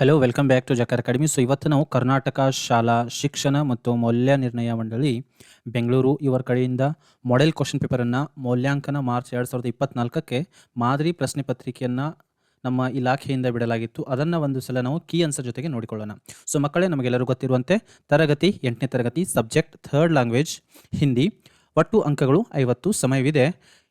Hello welcome back to ಜಕರ್ academy so ಇವತ್ತು ನಾವು ಕರ್ನಾಟಕ ಶಾಲಾ ಶಿಕ್ಷಣ ಮತ್ತು ಮೌಲ್ಯ ನಿರ್ಣಯ ಮಂಡಳಿ, ಬೆಂಗಳೂರು ಇವರ ಕಡೆಯಿಂದ ಮಾಡೆಲ್ ಕ್ವಶನ್ ಪೇಪರನ್ನು ಮೌಲ್ಯಾಂಕನ ಮಾರ್ಚ್ ಎರಡು ಸಾವಿರದ ಇಪ್ಪತ್ನಾಲ್ಕಕ್ಕೆ ಮಾದರಿ ಪ್ರಶ್ನೆ ಪತ್ರಿಕೆಯನ್ನು ನಮ್ಮ ಇಲಾಖೆಯಿಂದ ಬಿಡಲಾಗಿತ್ತು. ಅದನ್ನು ಒಂದು ಸಲ ನಾವು ಕೀ ಆನ್ಸರ್ ಜೊತೆಗೆ ನೋಡಿಕೊಳ್ಳೋಣ. ಸೊ ಮಕ್ಕಳೇ ನಮಗೆಲ್ಲರೂ ಗೊತ್ತಿರುವಂತೆ ತರಗತಿ, ಎಂಟನೇ ತರಗತಿ ಸಬ್ಜೆಕ್ಟ್ ಥರ್ಡ್ ಲ್ಯಾಂಗ್ವೇಜ್ ಹಿಂದಿ, ಒಟ್ಟು ಅಂಕಗಳು ಐವತ್ತು, ಸಮಯವಿದೆ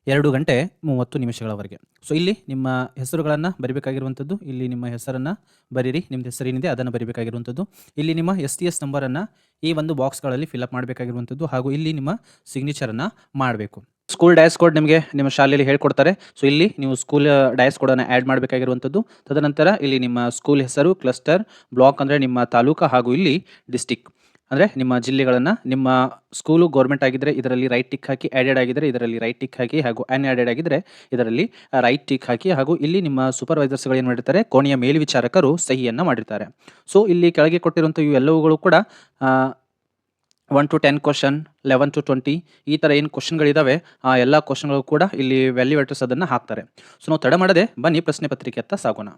ಎರಡು ಗಂಟೆ ಮೂವತ್ತು ನಿಮಿಷಗಳವರೆಗೆ. ಸೊ ಇಲ್ಲಿ ನಿಮ್ಮ ಹೆಸರುಗಳನ್ನು ಬರಿಬೇಕಾಗಿರುವಂಥದ್ದು, ಇಲ್ಲಿ ನಿಮ್ಮ ಹೆಸರನ್ನು ಬರೀರಿ ನಿಮ್ಮದು ಹೆಸರೇನಿದೆ ಅದನ್ನು ಬರಿಬೇಕಾಗಿರುವಂಥದ್ದು. ಇಲ್ಲಿ ನಿಮ್ಮ ಎಸ್ ಟಿ ಎಸ್ ನಂಬರನ್ನು ಈ ಒಂದು ಬಾಕ್ಸ್ಗಳಲ್ಲಿ ಫಿಲಪ್ ಮಾಡಬೇಕಾಗಿರುವಂಥದ್ದು ಹಾಗೂ ಇಲ್ಲಿ ನಿಮ್ಮ ಸಿಗ್ನೇಚರನ್ನು ಮಾಡಬೇಕು. ಸ್ಕೂಲ್ ಡ್ಯಾಸ್ ಕೋಡ್ ನಿಮಗೆ ನಿಮ್ಮ ಶಾಲೆಯಲ್ಲಿ ಹೇಳ್ಕೊಡ್ತಾರೆ. ಸೊ ಇಲ್ಲಿ ನೀವು ಸ್ಕೂಲ್ ಡ್ಯಾಸ್ ಕೋಡನ್ನು ಆ್ಯಡ್ ಮಾಡಬೇಕಾಗಿರುವಂಥದ್ದು. ತದನಂತರ ಇಲ್ಲಿ ನಿಮ್ಮ ಸ್ಕೂಲ್ ಹೆಸರು ಕ್ಲಸ್ಟರ್ ಬ್ಲಾಕ್ ಅಂದರೆ ನಿಮ್ಮ ತಾಲೂಕು ಹಾಗೂ ಇಲ್ಲಿ ಡಿಸ್ಟಿಕ್ ಅಂದರೆ ನಿಮ್ಮ ಜಿಲ್ಲೆಗಳನ್ನು, ನಿಮ್ಮ ಸ್ಕೂಲು ಗೌರ್ಮೆಂಟ್ ಆಗಿದ್ದರೆ ಇದರಲ್ಲಿ ರೈಟ್ ಟಿಕ್ ಹಾಕಿ ಆ್ಯಡೆಡ್ ಆಗಿದ್ದರೆ ಇದರಲ್ಲಿ ರೈಟ್ ಟಿಕ್ ಹಾಕಿ ಹಾಗೂ ಅನ್ಆ್ಯಡೆಡ್ ಆಗಿದ್ದರೆ ಇದರಲ್ಲಿ ರೈಟ್ ಟಿಕ್ ಹಾಕಿ ಹಾಗೂ ಇಲ್ಲಿ ನಿಮ್ಮ ಸೂಪರ್ವೈಸರ್ಸ್ಗಳು ಏನು ಮಾಡಿರ್ತಾರೆ, ಕೋಣೆಯ ಮೇಲ್ವಿಚಾರಕರು ಸಹಿಯನ್ನು ಮಾಡಿರ್ತಾರೆ. ಸೊ ಇಲ್ಲಿ ಕೆಳಗೆ ಕೊಟ್ಟಿರುವಂಥ ಇವೆಲ್ಲವುಗಳು ಕೂಡ one to ten question eleven to twenty ಈ ಥರ ಏನು ಕ್ವಶನ್ಗಳಿದ್ದಾವೆ ಆ, ಎಲ್ಲ ಕ್ವಶನ್ಗಳು ಕೂಡ ಇಲ್ಲಿ ವ್ಯಾಲ್ಯೂವೇಟರ್ಸ್ ಅದನ್ನು ಹಾಕ್ತಾರೆ. ಸೊ ನಾವು ತಡ ಮಾಡದೆ ಬನ್ನಿ ಪ್ರಶ್ನೆ ಪತ್ರಿಕೆ ಅತ್ತ ಸಾಗೋಣ.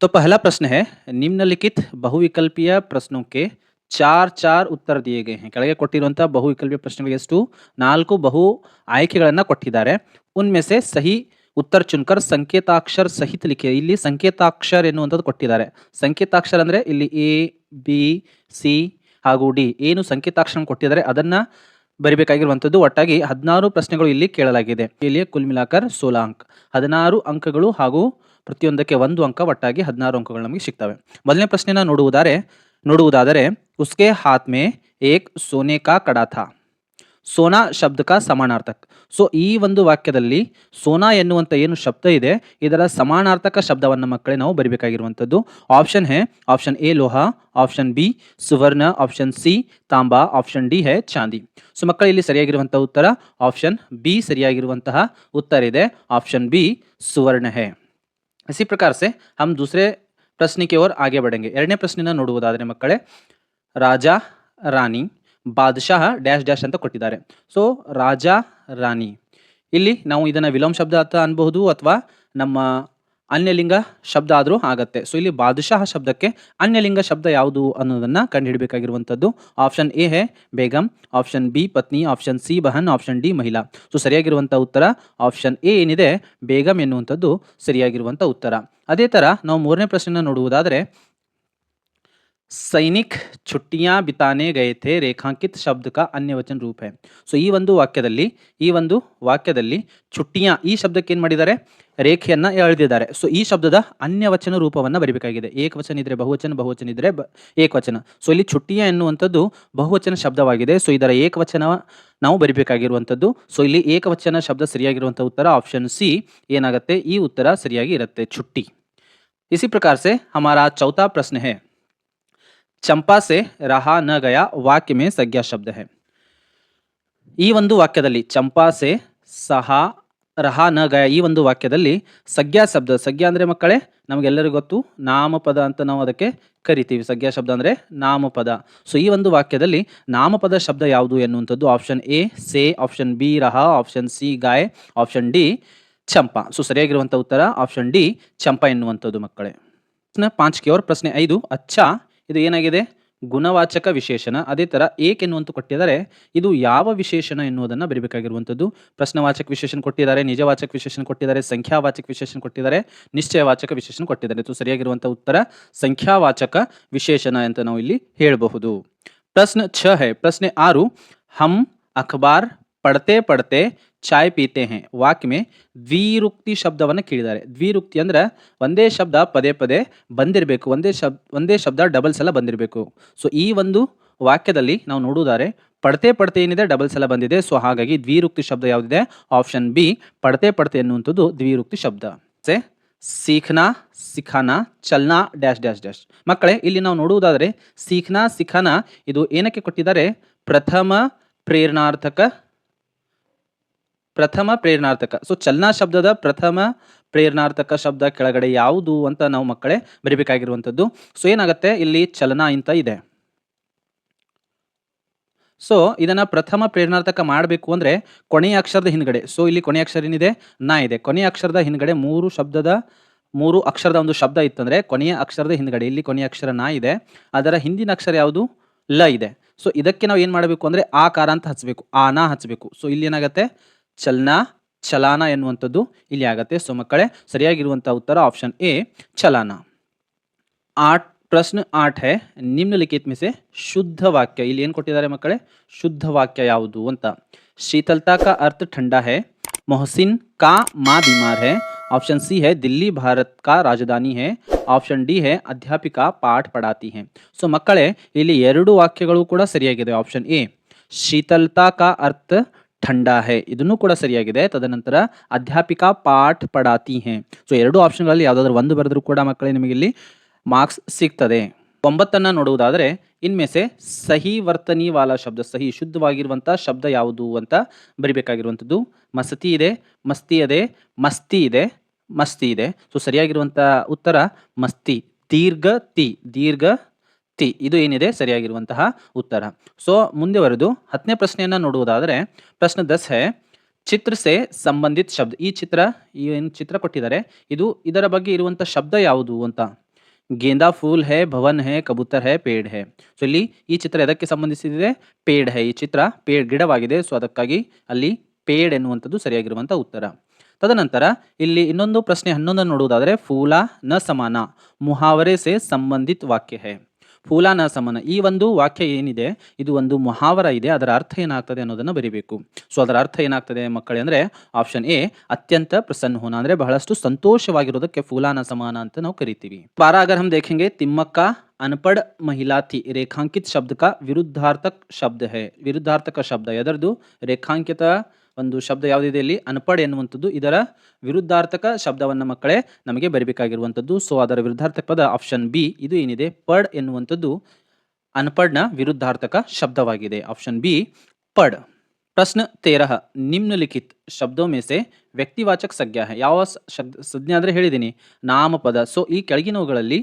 तो पहला प्रश्न है ನಿಮ್ನಲಿಖಿತ ಬಹುವಿಕಲ್ಪೀಯ ಪ್ರಶ್ನೋಕ್ಕೆ ಚಾರ್ ಚಾರ್ ಉತ್ತರ ದಿಯೆಗೆ ಕೆಳಗೆ ಕೊಟ್ಟಿರುವಂಥ ಬಹುವಿಕಲ್ಪೀಯ ಪ್ರಶ್ನೆಗಳಿಗೆ ಎಷ್ಟು? ನಾಲ್ಕು ಬಹು ಆಯ್ಕೆಗಳನ್ನು ಕೊಟ್ಟಿದ್ದಾರೆ. ಉನ್ಮೆಸೆ ಸಹಿ ಉತ್ತರ ಚುನ್ಕರ್ ಸಂಕೇತಾಕ್ಷರ ಸಹಿತ ಲಿಖಿ ಇಲ್ಲಿ ಸಂಕೇತಾಕ್ಷರ ಎನ್ನುವಂಥದ್ದು ಕೊಟ್ಟಿದ್ದಾರೆ. ಸಂಕೇತಾಕ್ಷರ ಅಂದರೆ ಇಲ್ಲಿ ಎ, ಬಿ, ಸಿ ಹಾಗೂ ಡಿ. ಏನು ಸಂಕೇತಾಕ್ಷರ ಕೊಟ್ಟಿದ್ದಾರೆ ಅದನ್ನು ಬರಿಬೇಕಾಗಿರುವಂಥದ್ದು ಒಟ್ಟಾಗಿ ಹದಿನಾರು ಪ್ರಶ್ನೆಗಳು ಇಲ್ಲಿ ಕೇಳಲಾಗಿದೆ. ಇಲ್ಲಿ ಕುಲ್ಮಿಲಾಕರ್ ಸೋಲಾಂಕ್. ಹದಿನಾರು ಅಂಕಗಳು ಹಾಗೂ ಪ್ರತಿಯೊಂದಕ್ಕೆ ಒಂದು ಅಂಕ ಒಟ್ಟಾಗಿ ಹದಿನಾರು ಅಂಕಗಳು ನಮಗೆ ಸಿಗ್ತವೆ. ಮೊದಲನೇ ಪ್ರಶ್ನೆನ ನೋಡುವುದಾರೆ, ನೋಡುವುದಾದರೆ, ಉಸ್ಕೆ ಹಾತ್ಮೆ ಏಕ್ ಸೋನೆ ಕಾ ಕಡಾಥ ಸೋನಾ ಶಬ್ದಕ ಸಮಾನಾರ್ಥಕ್. ಸೊ, ಈ ಒಂದು ವಾಕ್ಯದಲ್ಲಿ ಸೋನಾ ಎನ್ನುವಂಥ ಏನು ಶಬ್ದ ಇದೆ, ಇದರ ಸಮಾನಾರ್ಥಕ ಶಬ್ದವನ್ನು ಮಕ್ಕಳೇ ನಾವು ಬರಿಬೇಕಾಗಿರುವಂಥದ್ದು. ಆಪ್ಷನ್ ಹೇ, ಆಪ್ಷನ್ ಎ ಲೋಹ, ಆಪ್ಷನ್ ಬಿ ಸುವರ್ಣ, ಆಪ್ಷನ್ ಸಿ ತಾಂಬಾ, ಆಪ್ಷನ್ ಡಿ ಹೇ ಚಾಂದಿ. ಸೊ, ಮಕ್ಕಳು ಇಲ್ಲಿ ಸರಿಯಾಗಿರುವಂಥ ಉತ್ತರ, ಆಪ್ಷನ್ ಬಿ ಸರಿಯಾಗಿರುವಂತಹ ಉತ್ತರ ಇದೆ, ಆಪ್ಷನ್ ಬಿ ಸುವರ್ಣ ಹೇ. इसी प्रकार से हम दूसरे प्रश्न की ओर आगे बढ़ेंगे ಎರಡನೇ ಪ್ರಶ್ನೆನ ನೋಡುವುದಾದರೆ ಮಕ್ಕಳೇ ರಾಜ ರಾಣಿ ಬಾದಶಾಹ ಡ್ಯಾಶ್ ಡ್ಯಾಶ್ ಅಂತ ಕೊಟ್ಟಿದ್ದಾರೆ ಸೊ ರಾಜ ರಾಣಿ ಇಲ್ಲಿ ನಾವು ಇದನ್ನು ವಿಲೋಮ ಶಬ್ದ ಅಂತ ಅನ್ಬಹುದು ಅಥವಾ ನಮ್ಮ ಅನ್ಯಲಿಂಗ ಶಬ್ದ ಆದರೂ ಆಗತ್ತೆ. ಸೊ ಇಲ್ಲಿ ಬಾದಶಾಹ ಶಬ್ದಕ್ಕೆ ಅನ್ಯಲಿಂಗ ಶಬ್ದ ಯಾವುದು ಅನ್ನೋದನ್ನು ಕಂಡುಹಿಡಬೇಕಾಗಿರುವಂಥದ್ದು. ಆಪ್ಷನ್ ಎ ಹೇ ಬೇಗಂ ಆಪ್ಷನ್ ಬಿ ಪತ್ನಿ ಆಪ್ಷನ್ ಸಿ ಬಹನ್ ಆಪ್ಷನ್ ಡಿ ಮಹಿಳಾ. ಸೊ ಸರಿಯಾಗಿರುವಂಥ ಉತ್ತರ ಆಪ್ಷನ್ ಎ ಏನಿದೆ, ಬೇಗಂ ಎನ್ನುವಂಥದ್ದು ಸರಿಯಾಗಿರುವಂಥ ಉತ್ತರ. ಅದೇ ಥರ ನಾವು ಮೂರನೇ ಪ್ರಶ್ನೆನ ನೋಡುವುದಾದರೆ ಸೈನಿಕ್ ಚುಟ್ಟಿಯಾ ಬಿತಾನೆ ಗಯಥೆ ರೇಖಾಂಕಿತ್ ಶಬ್ದ ಅನ್ಯವಚನ ಅನ್ಯ ವಚನ ರೂಪ ಸೊ ಈ ಒಂದು ವಾಕ್ಯದಲ್ಲಿ, ಈ ಒಂದು ವಾಕ್ಯದಲ್ಲಿ ಚುಟ್ಟಿಯಾ ಈ ಶಬ್ದಕ್ಕೆ ಏನು ಮಾಡಿದ್ದಾರೆ? ರೇಖೆಯನ್ನು ಎಳೆದಿದ್ದಾರೆ. ಸೊ ಈ ಶಬ್ದದ ಅನ್ಯವಚನ ರೂಪವನ್ನು ಬರೀಬೇಕಾಗಿದೆ. ಏಕವಚನ ಇದ್ರೆ ಬಹುವಚನ ಬಹುವಚನ ಇದ್ರೆ ಬ, ಏಕವಚನ. ಸೊ ಇಲ್ಲಿ ಚುಟ್ಟಿಯ ಎನ್ನುವಂಥದ್ದು ಬಹುವಚನ ಶಬ್ದವಾಗಿದೆ. ಸೊ ಇದರ ಏಕವಚನ ನಾವು ಬರಿಬೇಕಾಗಿರುವಂಥದ್ದು. ಸೊ ಇಲ್ಲಿ ಏಕವಚನ ಶಬ್ದ ಸರಿಯಾಗಿರುವಂಥ ಉತ್ತರ ಆಪ್ಷನ್ ಸಿ ಏನಾಗುತ್ತೆ? ಈ ಉತ್ತರ ಸರಿಯಾಗಿ ಇರುತ್ತೆ. ಚುಟ್ಟಿ ಇಸಿ ಪ್ರಕಾರ ಸೆ ಹಮಾರಾ ಚೌಥಾ ಪ್ರಶ್ನೆ ಹೇ. ಚಂಪಾ ಸೆ ರಹಾ ನ ಗಯಾ ವಾಕ್ಯ ಮೇ ಸಂಜ್ಞಾ ಶಬ್ದ ಹೇ. ಈ ಒಂದು ವಾಕ್ಯದಲ್ಲಿ ಚಂಪಾ ಸೆ ಸಹ ರಹಾ ನ ಗಯ ಈ ಒಂದು ವಾಕ್ಯದಲ್ಲಿ ಸಂಜ್ಞಾ ಶಬ್ದ ಸಂಜ್ಞಾ ಅಂದರೆ ಮಕ್ಕಳೇ ನಮಗೆಲ್ಲರಿಗೂ ಗೊತ್ತು, ನಾಮಪದ ಅಂತ ನಾವು ಅದಕ್ಕೆ ಕರಿತೀವಿ. ಸಂಜ್ಞಾ ಶಬ್ದ ಅಂದರೆ ನಾಮಪದ. ಸೊ ಈ ಒಂದು ವಾಕ್ಯದಲ್ಲಿ ನಾಮಪದ ಶಬ್ದ ಯಾವುದು ಎನ್ನುವಂಥದ್ದು? ಆಪ್ಷನ್ ಎ ಸೆ ಆಪ್ಷನ್ ಬಿ ರಹ ಆಪ್ಷನ್ ಸಿ ಗಾಯ್ ಆಪ್ಷನ್ ಡಿ ಚಂಪಾ. ಸೊ ಸರಿಯಾಗಿರುವಂಥ ಉತ್ತರ ಆಪ್ಷನ್ ಡಿ ಚಂಪಾ ಎನ್ನುವಂಥದ್ದು ಮಕ್ಕಳೇ. ಪಾಂಚ್ ಕೆ ಅವ್ರ ಪ್ರಶ್ನೆ ಐದು, ಅಚ್ಚಾ ಇದು ಏನಾಗಿದೆ? ಗುಣವಾಚಕ ವಿಶೇಷಣ ಅದೇ ಥರ ಏಕೆ ಎನ್ನುವಂತ ಕೊಟ್ಟಿದ್ದಾರೆ, ಇದು ಯಾವ ವಿಶೇಷಣ ಎನ್ನುವುದನ್ನು ಬರೀಬೇಕಾಗಿರುವಂಥದ್ದು. ಪ್ರಶ್ನವಾಚಕ ವಿಶೇಷಣ ಕೊಟ್ಟಿದ್ದಾರೆ, ನಿಜವಾಚಕ ವಿಶೇಷಣ ಕೊಟ್ಟಿದ್ದಾರೆ, ಸಂಖ್ಯಾವಾಚಕ ವಿಶೇಷಣ ಕೊಟ್ಟಿದ್ದಾರೆ, ನಿಶ್ಚಯವಾಚಕ ವಿಶೇಷಣ ಕೊಟ್ಟಿದ್ದಾರೆ. ಇದು ಸರಿಯಾಗಿರುವಂಥ ಉತ್ತರ, ಸಂಖ್ಯಾವಾಚಕ ವಿಶೇಷಣ ಅಂತ ನಾವು ಇಲ್ಲಿ ಹೇಳಬಹುದು. ಪ್ರಶ್ನೆ ಛ ಹೇ, ಪ್ರಶ್ನೆ ಆರು ಹಮ್ ಅಖಬಾರ್, ಪಡತೆ, ಪಡ್ತೆ ಚಾಯ್ ಪೀತೆ ಹೇ. ವಾಕ್ಯಮೆ ದ್ವಿರುಕ್ತಿ ಶಬ್ದವನ್ನು ಕೇಳಿದ್ದಾರೆ. ದ್ವಿರುಕ್ತಿ ಅಂದ್ರೆ ಒಂದೇ ಶಬ್ದ ಪದೇ ಪದೇ ಬಂದಿರಬೇಕು. ಒಂದೇ ಶಬ್, ಒಂದೇ ಶಬ್ದ ಡಬಲ್ಸ್ ಎಲ್ಲ ಬಂದಿರಬೇಕು. ಸೊ ಈ ಒಂದು ವಾಕ್ಯದಲ್ಲಿ ನಾವು ನೋಡುವುದಾರೆ ಪಡ್ತೆ ಪಡ್ತೆ ಏನಿದೆ ಡಬಲ್ಸ್ ಎಲ್ಲ ಬಂದಿದೆ. ಸೊ ಹಾಗಾಗಿ ದ್ವಿರುಕ್ತಿ ಶಬ್ದ ಯಾವುದಿದೆ? ಆಪ್ಷನ್ ಬಿ ಪಡ್ತೆ ಪಡ್ತೆ ಎನ್ನುವಂಥದ್ದು ದ್ವಿರುಕ್ತಿ ಶಬ್ದ. ಸೆ ಸೀಖನಾ, ಸಿಖಾನಾ, ಚಲ್ನಾ, ಡ್ಯಾಶ್ ಡ್ಯಾಶ್ ಡ್ಯಾಶ್. ಮಕ್ಕಳೇ, ಇಲ್ಲಿ ನಾವು ನೋಡುವುದಾದರೆ ಸೀಖನಾ, ಸಿಖಾನಾ ಇದು ಏನಕ್ಕೆ ಕೊಟ್ಟಿದ್ದಾರೆ? ಪ್ರಥಮ ಪ್ರೇರಣಾರ್ಥಕ ಪ್ರಥಮ ಪ್ರೇರಣಾರ್ಥಕ. ಸೊ ಚಲನಾ ಶಬ್ದದ ಪ್ರಥಮ ಪ್ರೇರಣಾರ್ಥಕ ಶಬ್ದ ಕೆಳಗಡೆ ಯಾವುದು ಅಂತ ನಾವು ಮಕ್ಕಳೇ ಬರಿಬೇಕಾಗಿರುವಂಥದ್ದು. ಸೊ ಏನಾಗುತ್ತೆ? ಇಲ್ಲಿ ಚಲನ ಅಂತ ಇದೆ. ಸೊ ಇದನ್ನ ಪ್ರಥಮ ಪ್ರೇರಣಾರ್ಥಕ ಮಾಡಬೇಕು ಅಂದ್ರೆ ಕೊನೆಯ ಅಕ್ಷರದ ಹಿಂದ್ಗಡೆ. ಸೊ ಇಲ್ಲಿ ಕೊನೆಯ ಅಕ್ಷರ ಏನಿದೆ? ನಾ ಇದೆ. ಕೊನೆಯ ಅಕ್ಷರದ ಹಿಂದ್ಗಡೆ ಮೂರು ಶಬ್ದದ, ಮೂರು ಅಕ್ಷರದ ಒಂದು ಶಬ್ದ ಇತ್ತಂದ್ರೆ ಕೊನೆಯ ಅಕ್ಷರದ ಹಿಂದ್ಗಡೆ. ಇಲ್ಲಿ ಕೊನೆಯ ಅಕ್ಷರ ನಾ ಇದೆ. ಅದರ ಹಿಂದಿನ ಅಕ್ಷರ ಯಾವುದು? ಲ ಇದೆ. ಸೊ ಇದಕ್ಕೆ ನಾವು ಏನು ಮಾಡಬೇಕು ಅಂದರೆ ಆಕಾರ ಅಂತ ಹಚ್ಚಬೇಕು ಆನ ಹಚ್ಚಬೇಕು ಸೊ ಇಲ್ಲಿ ಏನಾಗುತ್ತೆ? ಚಲನ ಚಲಾನ ಎನ್ನುವಂಥದ್ದು ಇಲ್ಲಿ ಆಗತ್ತೆ ಸೊ ಮಕ್ಕಳೇ ಸರಿಯಾಗಿರುವಂಥ ಉತ್ತರ ಆಪ್ಷನ್ ಎ ಚಲಾನ ಆಟ್ ಪ್ರಶ್ನೆ ಆಟ್ ಹೇ ನಿಮ್ನಲಿಖಿತ में से ಶುದ್ಧ ವಾಕ್ಯ ಇಲ್ಲಿ ಏನು ಕೊಟ್ಟಿದ್ದಾರೆ ಮಕ್ಕಳೇ ಶುದ್ಧ ವಾಕ್ಯ ಯಾವುದು ಅಂತ शीतलता का अर्थ ठंडा है मोहसिन का माँ बीमार है ऑप्शन सी है दिल्ली भारत का राजधानी है ಆಪ್ಷನ್ ಡಿ ಹೇ ಅಧ್ಯಾಪಿಕಾ ಪಾಠ ಪಡಾತಿ ಹೇ ಸೊ ಮಕ್ಕಳೇ ಇಲ್ಲಿ ಎರಡು ವಾಕ್ಯಗಳು ಕೂಡ ಸರಿಯಾಗಿದೆ ಆಪ್ಷನ್ ಎ ಶೀತಲ್ತಾ ಕಾ ಅರ್ಥ ಠಂಡಾ ಹೇ, ಇದನ್ನು ಕೂಡ ಸರಿಯಾಗಿದೆ. ತದನಂತರ ಅಧ್ಯಾಪಿಕಾ ಪಾಠ ಪಡಾತಿ ಹೇ. ಸೊ ಎರಡು ಆಪ್ಷನ್ಗಳಲ್ಲಿ ಯಾವುದಾದ್ರು ಒಂದು ಬರೆದರೂ ಕೂಡ ಮಕ್ಕಳೇ ನಿಮಗೆ ಇಲ್ಲಿ ಮಾರ್ಕ್ಸ್ ಸಿಗ್ತದೆ. ಒಂಬತ್ತನ್ನು ನೋಡುವುದಾದರೆ ಇನ್ಮೇಸೆ ಸಹಿ ವರ್ತನಿ ವಾಲ ಶಬ್ದ, ಸಹಿ ಶುದ್ಧವಾಗಿರುವಂಥ ಶಬ್ದ ಯಾವುದು ಅಂತ ಬರಿಬೇಕಾಗಿರುವಂಥದ್ದು. ಮಸತಿ ಇದೆ, ಮಸ್ತಿ ಅದೇ, ಮಸ್ತಿ ಇದೆ ಮಸ್ತಿ ಇದೆ. ಸೊ ಸರಿಯಾಗಿರುವಂಥ ಉತ್ತರ ಮಸ್ತಿ, ದೀರ್ಘ ತಿ, ದೀರ್ಘ ತಿ ಇದು ಏನಿದೆ ಸರಿಯಾಗಿರುವಂತಹ ಉತ್ತರ. ಸೊ ಮುಂದುವರೆದು ಹತ್ತನೇ ಪ್ರಶ್ನೆಯನ್ನ ನೋಡುವುದಾದರೆ, ಪ್ರಶ್ನೆ ದಸ್ ಹೇ ಚಿತ್ರ ಸೆ ಸಂಬಂಧಿತ ಶಬ್ದ. ಈ ಚಿತ್ರ ಏನು ಚಿತ್ರ ಕೊಟ್ಟಿದ್ದಾರೆ, ಇದು ಇದರ ಬಗ್ಗೆ ಇರುವಂಥ ಶಬ್ದ ಯಾವುದು ಅಂತ. ಗೇಂದಾ ಫೂಲ್ ಹೇ, ಭವನ್ ಹೇ, ಕಬೂತರ್ ಹೇ, ಪೇಡ್ ಹೇ. ಸೊ ಇಲ್ಲಿ ಈ ಚಿತ್ರ ಎದಕ್ಕೆ ಸಂಬಂಧಿಸಿದೆ? ಪೇಡ್ ಹೇ. ಈ ಚಿತ್ರ ಪೇಡ್ ಗಿಡವಾಗಿದೆ ಸೊ ಅದಕ್ಕಾಗಿ ಅಲ್ಲಿ ಪೇಡ್ ಎನ್ನುವಂಥದ್ದು ಸರಿಯಾಗಿರುವಂಥ ಉತ್ತರ. ತದನಂತರ, ಇಲ್ಲಿ ಇನ್ನೊಂದು ಪ್ರಶ್ನೆ ಹನ್ನೊಂದನ್ನು ನೋಡುವುದಾದರೆ, ಫೂಲ ನ ಸಮಾನ. ಮುಹಾವರೆ ಸೆ ಸಂಬಂಧಿತ ವಾಕ್ಯ ಹೇ. ಫೂಲ ಸಮನ. ಈ ಒಂದು ವಾಕ್ಯ ಏನಿದೆ? ಇದು ಒಂದು ಮಹಾವರ ಇದೆ. ಅದರ ಅರ್ಥ ಏನಾಗ್ತದೆ ಅನ್ನೋದನ್ನು ಬರಿಬೇಕು. ಸೊ, ಅದರ ಅರ್ಥ ಏನಾಗ್ತದೆ ಮಕ್ಕಳೇ ಅಂದರೆ ಆಪ್ಷನ್ ಎ ಅತ್ಯಂತ ಪ್ರಸನ್ನ ಹೋನ ಅಂದರೆ ಬಹಳಷ್ಟು ಸಂತೋಷವಾಗಿರೋದಕ್ಕೆ ಫೂಲಾನ ಸಮಾನ ಅಂತ ನಾವು ಕರಿತೀವಿ. ಅಗರ್ ಹಮ್ ದೇಖೆಂಗೆ ತಿಮ್ಮಕ್ಕ ಅನ್ಪಡ್ ಮಹಿಳಾತಿ ರೇಖಾಂಕಿತ ಶಬ್ದ का ವಿರುದ್ಧಾರ್ಥಕ ಶಬ್ದ ಹೇ, ವಿರುದ್ಧಾರ್ಥಕ ಶಬ್ದ. ಎದರದು? ರೇಖಾಂಕಿತ ಒಂದು ಶಬ್ದ ಯಾವುದಿದೆ ಇಲ್ಲಿ? ಅನ್ಪಡ್ ಎನ್ನುವಂಥದ್ದು. ಇದರ ವಿರುದ್ಧಾರ್ಥಕ ಶಬ್ದವನ್ನು ಮಕ್ಕಳೇ ನಮಗೆ ಬರಬೇಕಾಗಿರುವಂಥದ್ದು. ಸೊ ಅದರ ವಿರುದ್ಧಾರ್ಥಕ ಪದ ಆಪ್ಷನ್ ಬಿ ಇದು ಏನಿದೆ? ಪಡ್ ಎನ್ನುವಂಥದ್ದು ಅನ್ಪಡ್ನ ವಿರುದ್ಧಾರ್ಥಕ ಶಬ್ದವಾಗಿದೆ. Option B ಪಡ್. ಪ್ರಶ್ನ ತೇರಹ. ನಿಮ್ನಲಿಖಿತ್ ಶಬ್ದೋ ಮೇಸೆ ವ್ಯಕ್ತಿವಾಚಕ ಸಜ್ಞ ಯಾವ ಶಬ್ದ, ಸಜ್ಞೆ ಅಂದರೆ ಹೇಳಿದ್ದೀನಿ ನಾಮಪದ. ಸೊ ಈ ಕೆಳಗಿನವುಗಳಲ್ಲಿ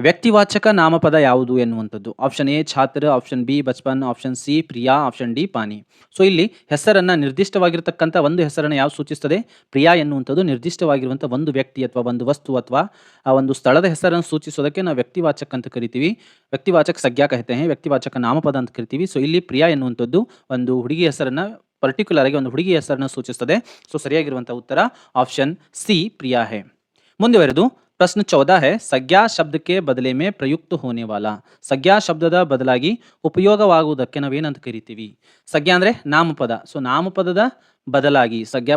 ವ್ಯಕ್ತಿವಾಚಕ ನಾಮಪದ ಯಾವುದು ಎನ್ನುವಂಥದ್ದು? ಆಪ್ಷನ್ ಎ ಛಾತ್ರ option B Bachpan option C Priya option D ಪಾನಿ. ಸೊ ಇಲ್ಲಿ ಹೆಸರನ್ನು ನಿರ್ದಿಷ್ಟವಾಗಿರತಕ್ಕಂಥ ಒಂದು ಹೆಸರನ್ನು ಯಾವ ಸೂಚಿಸ್ತದೆ? ಪ್ರಿಯಾ ಎನ್ನುವಂಥದ್ದು ನಿರ್ದಿಷ್ಟವಾಗಿರುವಂಥ ಒಂದು ವ್ಯಕ್ತಿ ಅಥವಾ ಒಂದು ವಸ್ತು ಅಥವಾ, ಆ, ಒಂದು ಸ್ಥಳದ ಹೆಸರನ್ನು ಸೂಚಿಸೋದಕ್ಕೆ ನಾವು ವ್ಯಕ್ತಿವಾಚಕ ಅಂತ ಕರಿತೀವಿ. ವ್ಯಕ್ತಿವಾಚಕ ಸಜ್ಞಾ ಕಹಿತೆ ವ್ಯಕ್ತಿವಾಚಕ ನಾಮಪದ ಅಂತ ಕರಿತೀವಿ. ಸೊ ಇಲ್ಲಿ ಪ್ರಿಯಾ ಎನ್ನುವಂಥದ್ದು ಒಂದು ಹುಡುಗಿ ಹೆಸರನ್ನು ಪರ್ಟಿಕ್ಯುಲರ್ ಆಗಿ ಒಂದು ಹುಡುಗಿ ಹೆಸರನ್ನು ಸೂಚಿಸ್ತದೆ. ಸೊ ಸರಿಯಾಗಿರುವಂಥ ಉತ್ತರ ಆಪ್ಷನ್ ಸಿ ಪ್ರಿಯಾ ಹೇ. ಮುಂದುವರೆದು ಪ್ರಶ್ನೆ ಚೌದಾ है ಸಜ್ಞಾ ಶಬ್ದಕ್ಕೆ ಬದಲೆ ಮೇ ಪ್ರಯುಕ್ತ ಹೋನೆ ವಾಲ. ಸಜ್ಞಾ ಶಬ್ದದ ಬದಲಾಗಿ ಉಪಯೋಗವಾಗುವುದಕ್ಕೆ ನಾವೇನಂತ ಕರಿತೀವಿ? ಸಜ್ಞಾ ಅಂದರೆ ನಾಮಪದ. ಸೊ ನಾಮಪದದ ಬದಲಾಗಿ ಸಂಜ್ಞಾ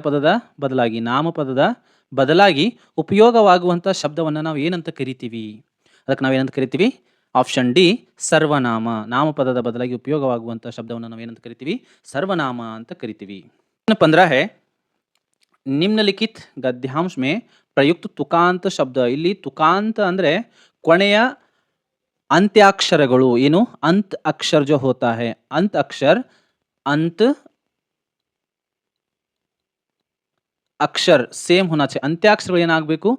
ಬದಲಾಗಿ, ನಾಮಪದದ ಬದಲಾಗಿ ಉಪಯೋಗವಾಗುವಂಥ ಶಬ್ದವನ್ನು ನಾವು ಏನಂತ ಕರಿತೀವಿ? ಅದಕ್ಕೆ ನಾವೇನಂತ ಕರಿತೀವಿ? Option D, ಸರ್ವನಾಮ. ನಾಮಪದದ ಬದಲಾಗಿ ಉಪಯೋಗವಾಗುವಂಥ ಶಬ್ದವನ್ನು ನಾವೇನಂತ ಕರಿತೀವಿ? ಸರ್ವನಾಮ ಅಂತ ಕರಿತೀವಿ. ಪಂದ್ರ है ನಿಮ್ನಲಿಖಿತ್ ಗದ್ಯಾಂಶ ಮೇ ಪ್ರಯುಕ್ತ ತುಕಾಂತ ಶಬ್ದ. ಇಲ್ಲಿ ತುಕಾಂತ ಅಂದರೆ ಕೊನೆಯ ಅಂತ್ಯಾಕ್ಷರಗಳು. ಏನು? ಅಂತ್ ಅಕ್ಷರ ಜೋ ಹೋತಾ ಹೇ. ಅಂತ್ ಅಕ್ಷರ, ಅಂತ್ ಅಕ್ಷರ್ ಸೇಮ್ ಹುನಾಚೆ ಅಂತ್ಯಾಕ್ಷರಗಳು ಏನಾಗಬೇಕು?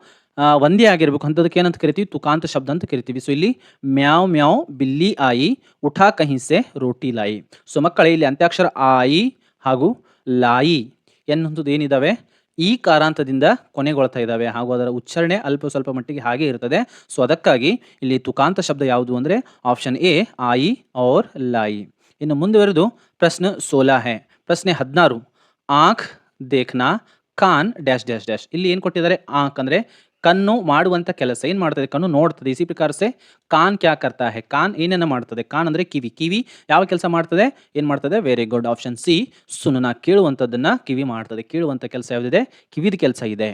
ಒಂದೇ ಆಗಿರಬೇಕು. ಅಂಥದಕ್ಕೆ ಏನಂತ ಕರಿತೀವಿ? ತುಕಾಂತ ಶಬ್ದ ಅಂತ ಕರಿತೀವಿ. ಸೊ ಇಲ್ಲಿ ಮ್ಯಾವ್ ಮ್ಯಾವ್, ಬಿಲ್ಲಿ, ಆಯಿ, ಉಠಾ ಕಹಿಸೆ ರೋಟಿ, ಲಾಯಿ. ಸೊ ಮಕ್ಕಳೇ, ಇಲ್ಲಿ ಅಂತ್ಯಾಕ್ಷರ ಆಯಿ ಹಾಗೂ ಲಾಯಿ ಎನ್ನುವಂಥದ್ದು ಏನಿದಾವೆ? ಈ ಕಾರಾಂತದಿಂದ ಕೊನೆಗೊಳ್ತಾ ಇದ್ದಾವೆ. ಹಾಗೂ ಅದರ ಉಚ್ಚಾರಣೆ ಅಲ್ಪ ಸ್ವಲ್ಪ ಮಟ್ಟಿಗೆ ಹಾಗೆ ಇರ್ತದೆ ಸೊ, ಅದಕ್ಕಾಗಿ ಇಲ್ಲಿ ತುಕಾಂತ ಶಬ್ದ ಯಾವುದು ಅಂದರೆ ಆಪ್ಷನ್ ಎ, ಆಯಿ, ಔರ್, ಲಾಯಿ. ಇನ್ನು ಮುಂದುವರೆದು ಪ್ರಶ್ನೆ ಸೋಲಾ ಹೇ. ಪ್ರಶ್ನೆ ಹದಿನಾರು. ಆಂಖ್ ದೇಖ್ನಾ ಖಾನ್ ಡ್ಯಾಶ್ ಡ್ಯಾಶ್ ಡ್ಯಾಶ್. ಇಲ್ಲಿ ಏನು ಕೊಟ್ಟಿದ್ದಾರೆ? ಆಂಕ್ ಅಂದರೆ ಕಣ್ಣು ಮಾಡುವಂಥ ಕೆಲಸ. ಏನು ಮಾಡ್ತದೆ? ಕಣ್ಣು ನೋಡ್ತದೆ. ಇಸಿ ಪ್ರಕಾರ ಸೆ ಕಾನ್ ಕ್ಯಾ ಕರ್ತಾ ಹೇ? ಕಾನ್ ಏನೇನು ಮಾಡ್ತದೆ? ಕಾನ್ ಅಂದರೆ ಕಿವಿ. ಕಿವಿ ಯಾವ ಕೆಲಸ ಮಾಡ್ತದೆ? ಏನು ಮಾಡ್ತದೆ? ವೆರಿ ಗುಡ್ ಆಪ್ಷನ್ ಸಿ ಸುನನ ಕೇಳುವಂಥದ್ದನ್ನು ಕಿವಿ ಮಾಡ್ತದೆ. ಕೇಳುವಂಥ ಕೆಲಸ ಯಾವುದಿದೆ? ಕಿವಿದ ಕೆಲಸ ಇದೆ.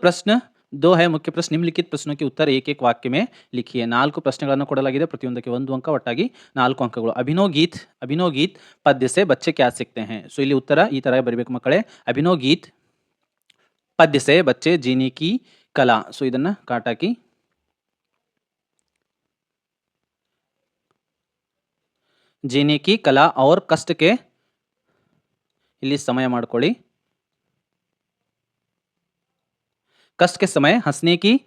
ಪ್ರಶ್ನೆ ದೋ ಹೈ ಮುಖ್ಯ ಪ್ರಶ್ನೆ. ನಿಮ್ಲಿಖಿತ ಪ್ರಶ್ನಕ್ಕೆ ಉತ್ತರ ಏಕೇಕ ವಾಕ್ಯ ಮೇ ಲಿಖಿಯೇ. ನಾಲ್ಕು ಪ್ರಶ್ನೆಗಳನ್ನು ಕೊಡಲಾಗಿದೆ. ಪ್ರತಿಯೊಂದಕ್ಕೆ ಒಂದು ಅಂಕ ಒಟ್ಟಾಗಿ ನಾಲ್ಕು ಅಂಕಗಳು. ಅಭಿನವ್ ಗೀತ್ ಅಭಿನವ್ ಗೀತ್ ಪದ್ಯಸೆ ಬಚ್ಚೆ ಕ್ಯಾ ಸಿಕ್ತೆ ಹೇ? ಸೊ ಇಲ್ಲಿ ಉತ್ತರ ಈ ಥರ ಬರಬೇಕು ಮಕ್ಕಳೇ. ಅಭಿನವ್ ಗೀತ್ ಪದ್ಯ ಸೆ ಬಚ್ಚೆ ಜೀನಿ ಕಿ ಕಲಾ. ಸೊ, ಇದನ್ನ ಕಾಟಾಕಿ ಜೀನಿ ಕಿ ಕಲಾ ಅವ್ರ ಕಷ್ಟಕ್ಕೆ ಇಲ್ಲಿ ಸಮಯ ಮಾಡ್ಕೊಳ್ಳಿ. ಕಷ್ಟಕ್ಕೆ ಸಮಯ ಹಸ್ನೇಕಿ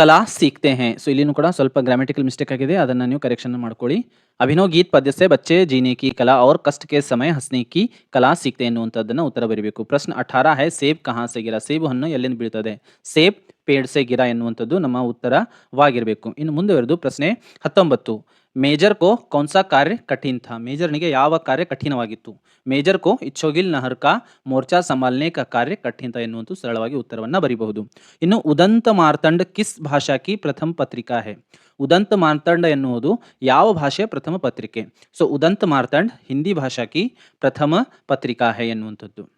ಕಲಾ ಸೀಕ್ತೆ ಹೇ. ಸೊ ಇಲ್ಲಿನೂ ಕೂಡ ಸ್ವಲ್ಪ ಗ್ರಾಮೆಟಿಕಲ್ ಮಿಸ್ಟೇಕ್ ಆಗಿದೆ. ಅದನ್ನು ನೀವು ಕರೆಕ್ಷನ್ ಮಾಡ್ಕೊಳ್ಳಿ. ಅಭಿನವ್ ಗೀತ್ ಪದ್ಯಸೆ ಬಚ್ಚೆ ಜೀನೆ ಕಿ ಕಲಾ ಅವ್ರ ಕೆ ಸಮಯ ಹಸ್ನೆ ಕಿ ಕಲಾ ಸೀಕ್ತೆ ಎನ್ನುವಂಥದ್ದನ್ನು ಉತ್ತರ ಬರೀಬೇಕು. ಪ್ರಶ್ನೆ ಅಠಾರ ಹೇ, ಸೇಬ್ ಕಹಾ ಸೆ ಸೇಬು ಹಣ್ಣು ಎಲ್ಲಿಂದ ಬೀಳ್ತದೆ? ಸೇಬ್ ಪೇಡ್ಸೆ ಗಿರಾ ಎನ್ನುವಂಥದ್ದು ನಮ್ಮ ಉತ್ತರವಾಗಿರಬೇಕು. ಇನ್ನು ಮುಂದುವರೆದು ಪ್ರಶ್ನೆ ಹತ್ತೊಂಬತ್ತು. ಮೇಜರ್ ಕೋ ಕೌನ್ಸಾ ಕಾರ್ಯ ಕಠಿನ್ ಥಾ? ಮೇಜರ್ನಿಗೆ ಯಾವ ಕಾರ್ಯ ಕಠಿಣವಾಗಿತ್ತು? ಮೇಜರ್ ಕೋ ಇಚ್ಛೋಗಿಲ್ ನಹರ್ ಕಾ ಮೋರ್ಚಾ ಸಂಭಾಲನೆ ಕಾ ಕಾರ್ಯ ಕಠಿಣ ಎನ್ನುವಂಥ ಸರಳವಾಗಿ ಉತ್ತರವನ್ನು ಬರೀಬಹುದು. ಇನ್ನು ಉದಂತ ಮಾರ್ತಂಡ್ ಕಿಸ್ ಭಾಷಾ ಕಿ ಪ್ರಥಮ ಪತ್ರಿಕಾ ಹೇ. ಉದಂತ ಮಾರ್ತಂಡ ಎನ್ನುವುದು ಯಾವ ಭಾಷೆಯ ಪ್ರಥಮ ಪತ್ರಿಕೆ? ಸೊ, ಉದಂತ ಮಾರ್ತಂಡ್ ಹಿಂದಿ ಭಾಷಾ ಕಿ ಪ್ರಥಮ ಪತ್ರಿಕಾ ಹೇ ಎನ್ನುವಂಥದ್ದು.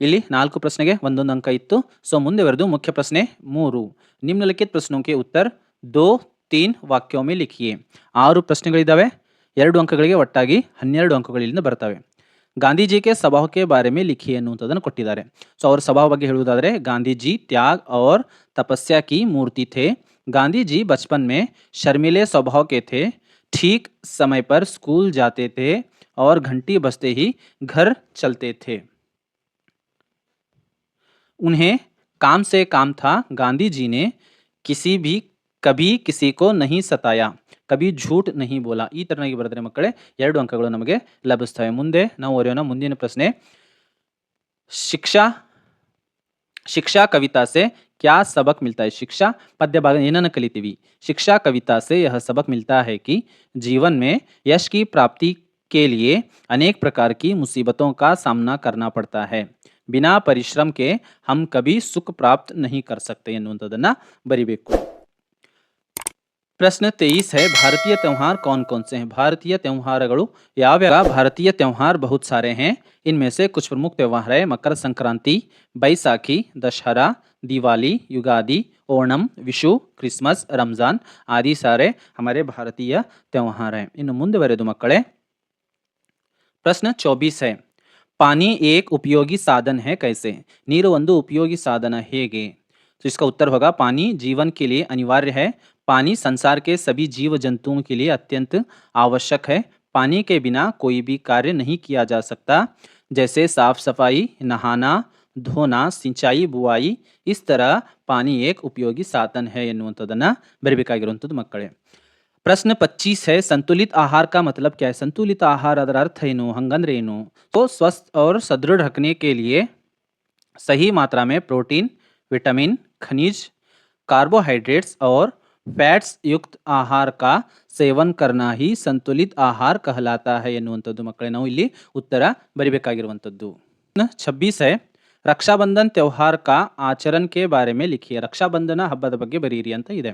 ಇಲ್ಲಿ ನಾಲ್ಕು ಪ್ರಶ್ನೆಗೆ ಒಂದೊಂದು ಅಂಕ ಇತ್ತು. ಸೊ, ಮುಂದೆ ಮುಖ್ಯ ಪ್ರಶ್ನೆ ಮೂರು. ನಿಮ್ನಲಿಖಿತ ಪ್ರಶ್ನೋಕೆ ಉತ್ತರ ದೋ ತೀನ್ ವಾಕ್ಯೋಮಿ ಲಿಖಿಯೇ ಆರು ಪ್ರಶ್ನೆಗಳಿದ್ದಾವೆ ಎರಡು ಅಂಕಗಳಿಗೆ ಒಟ್ಟಾಗಿ ಹನ್ನೆರಡು ಅಂಕಗಳು ಇಲ್ಲಿಂದ ಬರ್ತವೆ ಗಾಂಧೀಜಿಗೆ ಸ್ವಭಾವಕ್ಕೆ ಬಾರೆ ಮೇ ಲಿಖಿ ಅನ್ನುವಂಥದ್ದನ್ನು ಕೊಟ್ಟಿದ್ದಾರೆ ಸೊ ಅವರ ಸ್ವಭಾವ ಬಗ್ಗೆ ಹೇಳುವುದಾದರೆ ಗಾಂಧೀಜಿ ತ್ಯಾಗ್ और तपस्या की मूर्ति थे गांधी जी बचपन में शर्मिले स्वभाव के थे ठीक समय पर स्कूल जाते थे और घंटी बजते ही घर चलते थे उन्हें काम से काम था गांधी जी ने किसी भी ಕಭಿ ಕಿಸಿಕೋ ನಹಿ ಸತಾಯ ಕಭಿ ಝೂಟ್ ನಹಿ ಬೋಲಾ ಈ ತರನಾಗಿ ಬರೆದ್ರೆ ಮಕ್ಕಳೇ ಎರಡು ಅಂಕಗಳು ನಮಗೆ ಲಭಿಸ್ತವೆ ಮುಂದೆ ನಾವು ಓರಿಯೋಣ ಮುಂದಿನ ಪ್ರಶ್ನೆ ಶಿಕ್ಷಾ ಶಿಕ್ಷಾ ಕವಿತಾ ಸೆ क्या सबक मिलता है शिक्षा पद्य भाग ಏನನ್ನು ಕಲಿತೀವಿ शिक्षा कविता से यह सबक मिलता है कि जीवन में यश की प्राप्ति के लिए अनेक प्रकार की मुसीबतों का सामना करना पड़ता है बिना परिश्रम के हम कभी सुख प्राप्त नहीं कर सकते ಎನ್ನುವಂಥದ್ದನ್ನು ಬರಿಬೇಕು प्रश्न तेईस है, भारतीय त्यौहार कौन कौन से हैं? ಭಾರತೀಯ ತ್ಯೌಹಾರಗಳು ಯಾವ್ಯಾವ भारतीय त्यौहार बहुत सारे हैं। इनमें से कुछ प्रमुख त्यौहार है, मकर संक्रांति, बैसाखी, दशहरा, दिवाली, युगादि, ओणम, विशु, क्रिसमस, रमज़ान आदि सारे हमारे भारतीय त्यौहार हैं। ಇನ್ನು दो मकड़े प्रश्न चौबीस है, पानी एक उपयोगी साधन है कैसे? ನೀರು उपयोगी साधन ಸಾಧನ तो इसका उत्तर होगा, पानी जीवन के लिए अनिवार्य है। पानी संसार के सभी जीव जंतुओं के लिए अत्यंत आवश्यक है पानी के बिना कोई भी कार्य नहीं किया जा सकता जैसे साफ सफाई नहाना धोना सिंचाई बुआई इस तरह पानी एक उपयोगी साधन है ಎನ್ನುವಂಥದ್ದನ್ನು ಬರಬೇಕಾಗಿರುವಂಥದ್ದು ಮಕ್ಕಳೇ ಪ್ರಶ್ನೆ ಪಚ್ಚೀಸ್ है संतुलित आहार का मतलब क्या है संतुलित आहार ಅದರ ಅರ್ಥ ಏನು ಹಂಗಂದ್ರೆ ಏನು तो स्वस्थ और सदृढ़ रखने के लिए सही मात्रा में प्रोटीन विटामिन खनिज कार्बोहाइड्रेट्स और ಫ್ಯಾಟ್ಸ್ ಯುಕ್ತ ಆಹಾರ ಕಾ ಸೇವನ್ ಕರ್ನಾ ಹಿ ಸಂತುಲಿತ ಆಹಾರ ಕಹಲಾತಾ ಹೈ ಎನ್ನುವಂಥದ್ದು ಮಕ್ಕಳೇ ನಾವು ಇಲ್ಲಿ ಉತ್ತರ ಬರಿಬೇಕಾಗಿರುವಂಥದ್ದು ಛಬ್ಬೀಸ್ ಹೈ ರಕ್ಷಾಬಂಧನ್ ತ್ಯೋಹಾರ್ ಕಾ ಆಚರಣ ಕೆ ಬಾರೆ ಮೇ ಲಿಖಿಯ ರಕ್ಷಾಬಂಧನ ಹಬ್ಬದ ಬಗ್ಗೆ ಬರೀರಿ ಅಂತ ಇದೆ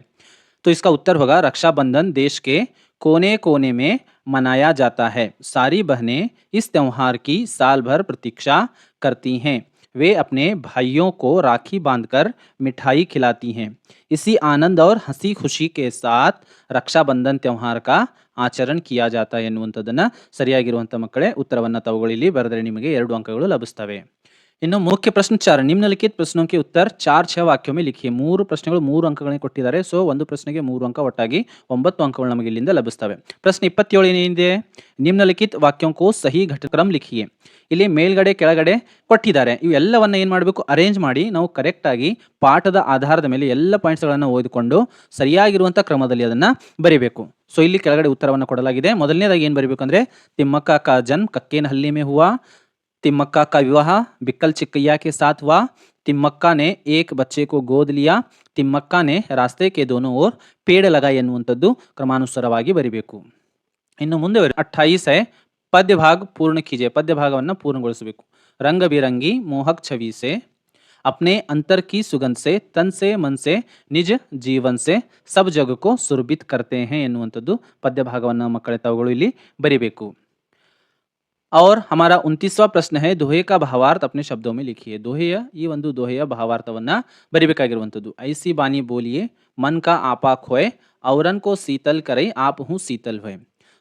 तो इसका उत्तर होगा रक्षाबंधन देश के कोने कोने में मनाया जाता है सारी बहनें इस त्योहार की साल भर प्रतीक्षा करती हैं वे अपने भाइयों को राखी बांधकर मिठाई खिलाती हैं इसी आनंद और हंसी खुशी के साथ ರಕ್ಷಾಬಂಧನ್ ತ್ಯೋಹಾರ ಕಾ ಆಚರಣ ಕಿಯಾ ಜಾತಾ ಎನ್ನುವಂಥದ್ದನ್ನು ಸರಿಯಾಗಿರುವಂಥ ಮಕ್ಕಳೇ ಉತ್ತರವನ್ನು ತಗೊಳ್ಳಿ ಬರೆದರೆ ನಿಮಗೆ ಎರಡು ಅಂಕಗಳು ಲಭಿಸ್ತವೆ ಇನ್ನು ಮುಖ್ಯ ಪ್ರಶ್ನೆ ಚಾರ ನಿಮ್ನಲಿಖಿತ ಪ್ರಶ್ನೆಗೆ ಉತ್ತರ ಚಾರ್ ಛ ವಾಕ್ಯೊಮ್ಮೆ ಲಿಖಿ. ಮೂರು ಪ್ರಶ್ನೆಗಳು ಮೂರು ಅಂಕಗಳನ್ನು ಕೊಟ್ಟಿದ್ದಾರೆ. ಸೊ ಒಂದು ಪ್ರಶ್ನೆಗೆ ಮೂರು ಅಂಕ ಒಟ್ಟಾಗಿ ಒಂಬತ್ತು ಅಂಕಗಳು ನಮಗೆ ಇಲ್ಲಿಂದ ಲಭಿಸ್ತವೆ. ಪ್ರಶ್ನೆ ಇಪ್ಪತ್ತೇಳು ಏನಿದೆ ನಿಮ್ನಲಿಖಿತ ವಾಕ್ಯಂಕೋ ಸಹಿ ಘಟಕ್ರಮ ಲಿಖಿಯೇ. ಇಲ್ಲಿ ಮೇಲ್ಗಡೆ, ಕೆಳಗಡೆ ಕೊಟ್ಟಿದ್ದಾರೆ. ಇವೆಲ್ಲವನ್ನ ಏನು ಮಾಡಬೇಕು? ಅರೇಂಜ್ ಮಾಡಿ ನಾವು ಕರೆಕ್ಟಾಗಿ ಪಾಠದ ಆಧಾರದ ಮೇಲೆ ಎಲ್ಲ ಪಾಯಿಂಟ್ಸ್ಗಳನ್ನು ಓದಿಕೊಂಡು ಸರಿಯಾಗಿರುವಂಥ ಕ್ರಮದಲ್ಲಿ ಅದನ್ನು ಬರೀಬೇಕು. ಸೊ ಇಲ್ಲಿ ಕೆಳಗಡೆ ಉತ್ತರವನ್ನು ಕೊಡಲಾಗಿದೆ. ಮೊದಲನೇದಾಗಿ ಏನು ಬರೀಬೇಕು ಅಂದರೆ ತಿಮ್ಮಕ್ಕ ಕಾಜನ್ ಕಕ್ಕೇನ ಹಲ್ಲಿ ಮೇ ಹುವಾ तिम्मक्का का विवाह बिक्कल चिक्कैया के साथ हुआ तिम्मक्का ने एक बच्चे को गोद लिया ತಿಮ್ಮಕ್ಕ ನೆ ರಾಸ್ತೆ ಕೆ ದೋನೋ ಓರ್ ಪೇಡ ಲಗ ಎನ್ನುವಂಥದ್ದು ಕ್ರಮಾನುಸಾರವಾಗಿ ಬರಿಬೇಕು ಇನ್ನು ಮುಂದೆ ಅಟ್ಟಾಯಿಸ್ ಹೈ ಪದ್ಯ ಭಾಗ ಪೂರ್ಣ ಕೀಜೆ ಪದ್ಯ ಭಾಗವನ್ನು ಪೂರ್ಣಗೊಳಿಸಬೇಕು ರಂಗ ಬಿರಂಗಿ ಮೋಹಕ್ ಛವಿ से अपने अंतर की सुगंध से तन से मन से ನಿಜ ಜೀವನ್ से सब जग को सुरभित करते हैं ಎನ್ನುವಂಥದ್ದು ಪದ್ಯ ಭಾಗವನ್ನು ಮಕ್ಕಳ ತಾವುಗಳು ಇಲ್ಲಿ ಬರಿಬೇಕು और हमारा उनतीसवा प्रश्न है, दोहे का भावार्थ अपने शब्दों में लिखिए। दोहे ये ಈ ಒಂದು ದೋಹೆಯ ಭಾವಾರ್ಥವನ್ನ ಬರಿಬೇಕಾಗಿರುವಂಥದ್ದು ऐसी बानी बोलिए, मन का आपा खोए, औरन को शीतल करे, आप हूँ शीतल हुए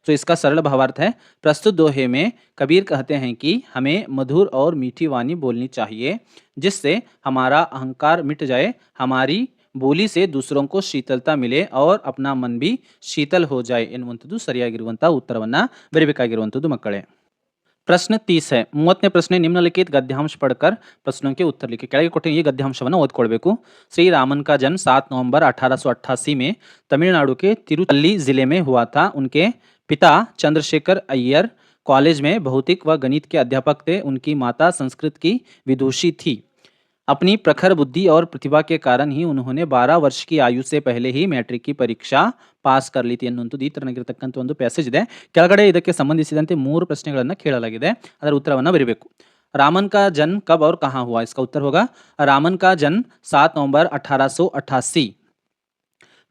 तो इसका सरल भावार्थ है, प्रस्तुत दोहे में कबीर कहते हैं कि हमें मधुर और मीठी वाणी बोलनी चाहिए, जिससे हमारा अहंकार मिट जाए, हमारी बोली से दूसरों को शीतलता मिले और अपना मन भी शीतल हो जाए। इन सरिया गिरुवंता बरीबिका गिरवंतु मकड़े प्रश्न तीस है ಮೂವತ್ತನೇ ಪ್ರಶ್ನೆ निम्नलिखित गद्यांश पढ़कर प्रश्नों के उत्तर लिखिए ಕೆಳಗೆ ಕೊಟ್ಟಿರೋ ಈ ಗದ್ಯಾಂಶವನ್ನು ಓದ್ಕೊಳ್ಬೇಕು श्री रामन का जन्म 7 नवंबर 1888 में तमिलनाडु के तिरुचल्ली जिले में हुआ था उनके पिता चंद्रशेखर अय्यर कॉलेज में भौतिक व गणित के अध्यापक थे उनकी माता संस्कृत की विदुषी थी अपनी प्रखर बुद्धि और प्रतिभा के कारण ही उन्होंने 12 ವರ್ಷ की आयु से पहले ही मैट्रिक की परीक्षा ಪಾಸ್ ಕರ್ಲಿತಿ ಅನ್ನುವಂಥದ್ದು ಈ ತರನಾಗಿರ್ತಕ್ಕಂಥ ಒಂದು ಪ್ಯಾಸೇಜ್ ಇದೆ ಕೆಳಗಡೆ ಇದಕ್ಕೆ ಸಂಬಂಧಿಸಿದಂತೆ ಮೂರು ಪ್ರಶ್ನೆಗಳನ್ನು ಕೇಳಲಾಗಿದೆ ಅದರ ಉತ್ತರವನ್ನು ಬರೀಬೇಕು रामन का जन्म कब और कहाँ हुआ इसका उत्तर होगा रामन का जन्म 7 नवंबर 1888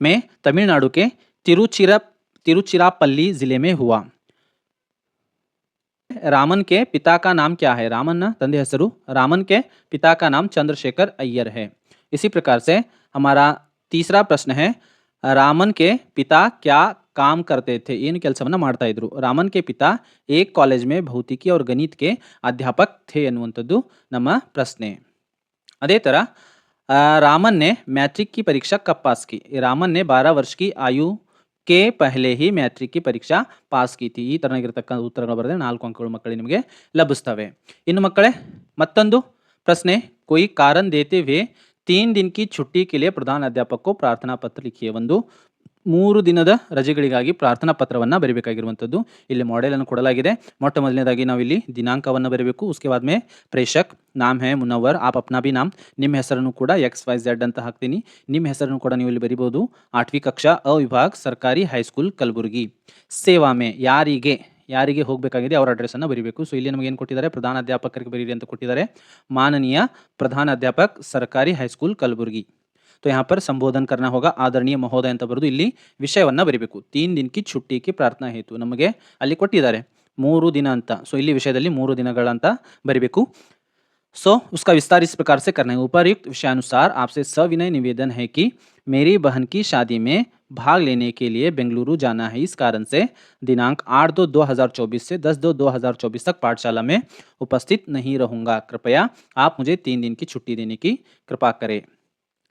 में तमिलनाडु के तिरुचिरा तिरुचिरापल्ली जिले में हुआ रामन के पिता का नाम क्या है रामन ना ತಂದೆ ಹೆಸರು रामन के पिता का नाम चंद्रशेखर अय्यर है इसी प्रकार से हमारा तीसरा प्रश्न है ರಾಮನ್ ಕೆ ಪಿತಾ ಕ್ಯಾ ಕಾಮ್ करते थे ಏನು ಕೆಲಸವನ್ನ ಮಾಡ್ತಾ ಇದ್ರು ರಾಮನ್ ಕೆ ಪಿತಾ ಏಕ್ ಕಾಲೇಜ್ ಮೇ ಭೌತಿಕಿ और गणित के अध्यापक थे ಅನ್ನುವಂಥದ್ದು ನಮ್ಮ ಪ್ರಶ್ನೆ ಅದೇ ಥರ ಆ, रामन ने मैट्रिक की परीक्षा कब पास की रामन ने 12 वर्ष की आयु ಕೆ ಪಹಲೆ ಹಿ ಮ್ಯಾಟ್ರಿಕ್ ಕಿ ಪರೀಕ್ಷಾ ಪಾಸ್ ಕೀತಿ. ಈ ತರನಾಗಿರ್ತಕ್ಕಂಥ ಉತ್ತರಗಳು ಬರೆದ್ರೆ ನಾಲ್ಕು ಅಂಕಗಳು ಮಕ್ಕಳಿಗೆ ನಿಮಗೆ ಲಭಿಸ್ತವೆ. ಇನ್ನು ಮಕ್ಕಳೇ, ಮತ್ತೊಂದು ಪ್ರಶ್ನೆ. ಕೊಯ್ ಕಾರಣ ದೇತೆ ವೇ ತೀನ್ ದಿನ್ ಕಿ ಛುಟ್ಟಿ ಕೆ ಪ್ರಧಾನ ಅಧ್ಯಾಪಕ ಪ್ರಾರ್ಥನಾ ಪತ್ರ ಲಿಖಿಯ ಒಂದು. ಮೂರು ದಿನದ ರಜೆಗಳಿಗಾಗಿ ಪ್ರಾರ್ಥನಾ ಪತ್ರವನ್ನು ಬರೀಬೇಕಾಗಿರುವಂಥದ್ದು. ಇಲ್ಲಿ ಮಾಡೆಲನ್ನು ಕೊಡಲಾಗಿದೆ. ಮೊಟ್ಟ ಮೊದಲನೇದಾಗಿ ನಾವು ಇಲ್ಲಿ ದಿನಾಂಕವನ್ನು ಬರೀಬೇಕು. ಉಸ್ಕೆ ಬಾದ್ ಮೇ ಪ್ರೇಷಕ್ ನಾಮ್ ಹೇ ಮುನವರ್ ಆಪ್ ಅಪ್ನಾ ಬಿ ನಾಮ್. ನಿಮ್ಮ ಹೆಸರನ್ನು ಕೂಡ ಎಕ್ಸ್, ವೈ, ಝೆಡ್ ಅಂತ ಹಾಕ್ತೀನಿ. ನಿಮ್ಮ ಹೆಸರನ್ನು ಕೂಡ ನೀವು ಇಲ್ಲಿ ಬರಿಬೋದು. ಆಟ್ವಿ ಕಕ್ಷಾ ಅ ವಿಭಾಗ್ ಸರ್ಕಾರಿ, ಹೈಸ್ಕೂಲ್, ಕಲಬುರಗಿ. ಸೇವಾ ಮೇ, ಯಾರಿಗೆ ಯಾರಿಗೆ ಹೋಗಬೇಕಾಗಿದೆ ಅವರ ಅಡ್ರೆಸ್ಸನ್ನು ಬರೀಬೇಕು. ಸೊ ಇಲ್ಲಿ ನಮಗೆ ಏನು ಕೊಟ್ಟಿದ್ದಾರೆ? ಪ್ರಧಾನ ಅಧ್ಯಾಪಕರಿಗೆ ಬರೀರಿ ಅಂತ ಕೊಟ್ಟಿದ್ದಾರೆ. ಮಾನನೀಯ ಪ್ರಧಾನ ಅಧ್ಯಾಪಕ್ ಸರ್ಕಾರಿ, ಹೈಸ್ಕೂಲ್, ಕಲಬುರಗಿ. तो यहाँ पर ಸಂಬೋಧನ करना होगा ಆದರಣೀಯ ಮಹೋದಯ ಅಂತ ಬರೆದು ಇಲ್ಲಿ ವಿಷಯವನ್ನ ಬರೀಬೇಕು ತೀನ್ ದಿನಕಿ छुट्टी ಪ್ರಾರ್ಥನಾ ಹೇತು ನಮಗೆ ಅಲ್ಲಿ ಕೊಟ್ಟಿದ್ದಾರೆ ಮೂರು ದಿನ ಅಂತ ಸೊ ಇಲ್ಲಿ ವಿಷಯದಲ್ಲಿ ಮೂರು ದಿನಗಳಂತ ಬರೀಬೇಕು सो उसका विस्तार इस प्रकार से करना है उपरयुक्त विषयानुसार आपसे सविनय निवेदन है कि मेरी बहन की शादी में भाग लेने के लिए बेंगलुरु जाना है इस कारण से दिनांक 8 दो 2024 से 10 दो 2024 तक पाठशाला में उपस्थित नहीं रहूंगा कृपया आप मुझे तीन दिन की छुट्टी देने की कृपा करें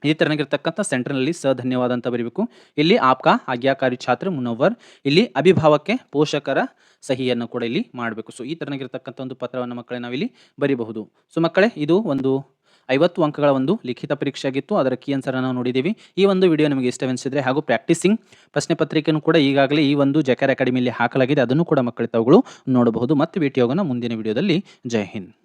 ಈ ತರನಾಗಿರ್ತಕ್ಕಂಥ ಸೆಂಟರ್ನಲ್ಲಿ ಸ ಧನ್ಯವಾದ ಅಂತ ಬರೀಬೇಕು. ಇಲ್ಲಿ ಆಪ್ಕ, ಆಜ್ಞಾಕಾರಿ ಛಾತ್ರ ಮುನವ್ವರ್, ಇಲ್ಲಿ ಅಭಿಭಾವಕ್ಕೆ ಪೋಷಕರ ಸಹಿಯನ್ನು ಕೂಡ ಇಲ್ಲಿ ಮಾಡಬೇಕು. ಸೊ ಈ ತರನಾಗಿರ್ತಕ್ಕಂಥ ಒಂದು ಪತ್ರವನ್ನು ಮಕ್ಕಳೇ ನಾವಿಲ್ಲಿ ಬರೀಬಹುದು. ಸೊ ಮಕ್ಕಳೇ, ಇದು ಒಂದು ಐವತ್ತು ಅಂಕಗಳ ಒಂದು ಲಿಖಿತ ಪರೀಕ್ಷೆ ಆಗಿತ್ತು ಅದರ ಕೀ ಆನ್ಸರ್ ನಾವು ನೋಡಿದ್ದೀವಿ. ಈ ಒಂದು ವಿಡಿಯೋ ನಿಮಗೆ ಇಷ್ಟವೆನಿಸಿದ್ರೆ ಹಾಗೂ ಪ್ರಾಕ್ಟೀಸಿಂಗ್ ಪ್ರಶ್ನೆ ಪತ್ರಿಕೆಯನ್ನು ಕೂಡ ಈಗಾಗಲೇ ಈ ಒಂದು ಜಕರ್ ಅಕಾಡೆಮಿಯಲ್ಲಿ ಹಾಕಲಾಗಿದೆ. ಅದನ್ನು ಕೂಡ ಮಕ್ಕಳ ತಾವುಗಳು ನೋಡಬಹುದು. ಮತ್ತು ವಿಡಿಯೋಗನ ಮುಂದಿನ ವಿಡಿಯೋದಲ್ಲಿ. ಜೈ ಹಿಂದ್.